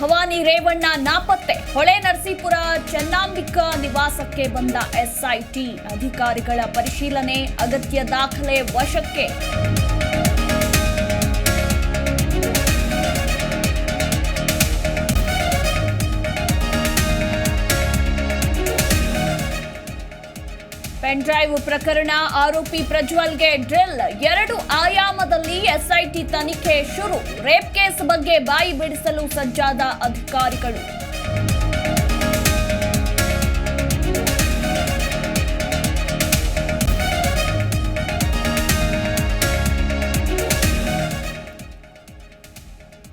ಭವಾನಿ ರೇವಣ್ಣ ನಾಪತ್ತೆ. ಹೊಳೆ ನರಸೀಪುರ ಚನ್ನಾಂಬಿಕಾ ನಿವಾಸಕ್ಕೆ ಬಂದ ಎಸ್ಐಟಿ ಅಧಿಕಾರಿಗಳ ಪರಿಶೀಲನೆ ಅಗತ್ಯ ದಾಖಲೆ ವಶಕ್ಕೆ. ಪೆನ್ ಡ್ರೈವ್ ಪ್ರಕರಣ ಆರೋಪಿ ಪ್ರಜ್ವಲ್ಗೆ ಡ್ರಿಲ್, ಎರಡು ಆಯಾಮದಲ್ಲಿ ಎಸ್ಐಟಿ ತನಿಖೆ ಶುರು. ರೇಪ್ ಕೇಸ್ ಬಗ್ಗೆ ಬಾಯಿ ಬಿಡಿಸಲು ಸಜ್ಜಾದ ಅಧಿಕಾರಿಗಳು.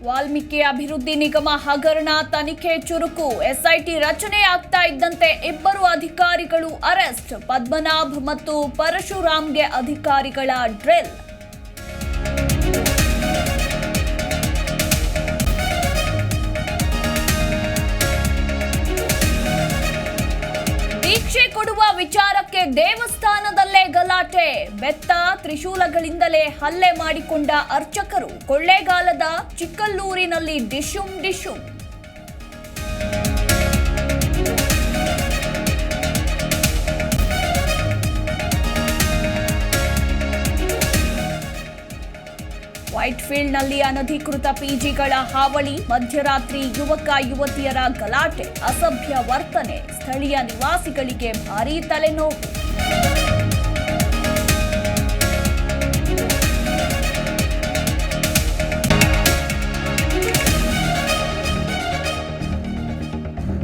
ವಾಲ್ಮೀಕಿ ಅಭಿವೃದ್ಧಿ ನಿಗಮ ಹಗರಣ ತನಿಖೆ ಚುರುಕು, ಎಸ್ಐಟಿ ರಚನೆ ಆಗ್ತಾ ಇದ್ದಂತೆ ಇಬ್ಬರು ಅಧಿಕಾರಿಗಳು ಅರೆಸ್ಟ್, ಪದ್ಮನಾಭ್ ಮತ್ತು ಪರಶುರಾಮ್ಗೆ ಅಧಿಕಾರಿಗಳ ಡ್ರಿಲ್. ದೀಕ್ಷೆ ಕೊಡುವ ವಿಚಾರಕ್ಕೆ ದೇವಸ್ಥಾನದಲ್ಲೇ ಗಲಾಟೆ. ಬೆತ್ತ ತ್ರಿಶೂಲಗಳಿಂದಲೇ ಹಲ್ಲೆ ಮಾಡಿಕೊಂಡ ಅರ್ಚಕರು ಕೊಳ್ಳೇಗಾಲದ ಚಿಕ್ಕಲ್ಲೂರಿನಲ್ಲಿ ಡಿಶುಂ ಡಿಶುಂ. ವೈಟ್ಫೀಲ್ಡ್ನಲ್ಲಿ ಅನಧಿಕೃತ ಪಿಜಿಗಳ ಹಾವಳಿ ಮಧ್ಯರಾತ್ರಿ ಯುವಕ ಯುವತಿಯರ ಗಲಾಟೆ ಅಸಭ್ಯ ವರ್ತನೆ ಸ್ಥಳೀಯ ನಿವಾಸಿಗಳಿಗೆ ಭಾರೀ ತಲೆನೋವು.